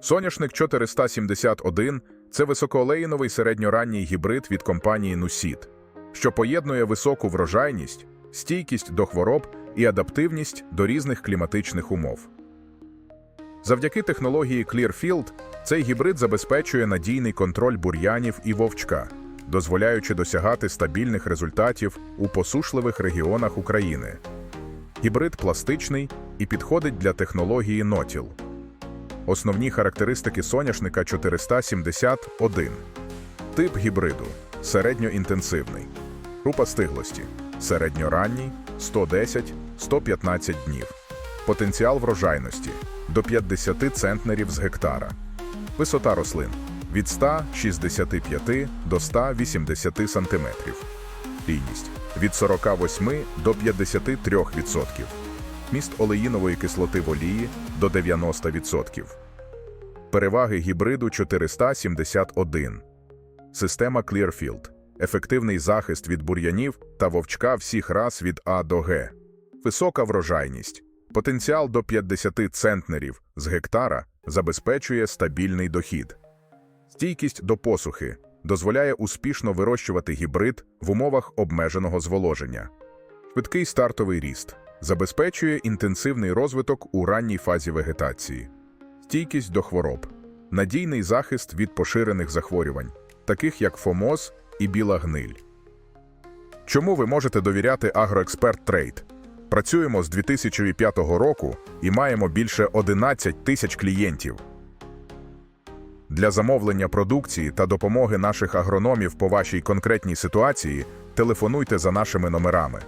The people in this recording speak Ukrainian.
Соняшник 471 це високоолеїновий середньоранній гібрид від компанії Нусіт, що поєднує високу врожайність, стійкість до хвороб і адаптивність до різних кліматичних умов. Завдяки технології Clearfield цей гібрид забезпечує надійний контроль бур'янів і вовчка, дозволяючи досягати стабільних результатів у посушливих регіонах України. Гібрид пластичний і підходить для технології нотіл. Основні характеристики соняшника 471. Тип гібриду середньоінтенсивний. Група стиглості середньоранній 110-115 днів. Потенціал врожайності до 50 центнерів з гектара. Висота рослин від 165 до 180 сантиметрів. Лійність від 48 до 53%. Міст олеїнової кислоти в олії до 90%. Переваги гібриду 471. Система Clearfield. Ефективний захист від бур'янів та вовчка всіх рас від А до Г. Висока врожайність. Потенціал до 50 центнерів з гектара забезпечує стабільний дохід. Стійкість до посухи дозволяє успішно вирощувати гібрид в умовах обмеженого зволоження. Швидкий стартовий ріст забезпечує інтенсивний розвиток у ранній фазі вегетації, стійкість до хвороб, надійний захист від поширених захворювань, таких як фомоз і біла гниль. Чому ви можете довіряти Агроексперт Трейд? Працюємо з 2005 року і маємо більше 11 тисяч клієнтів. Для замовлення продукції та допомоги наших агрономів по вашій конкретній ситуації телефонуйте за нашими номерами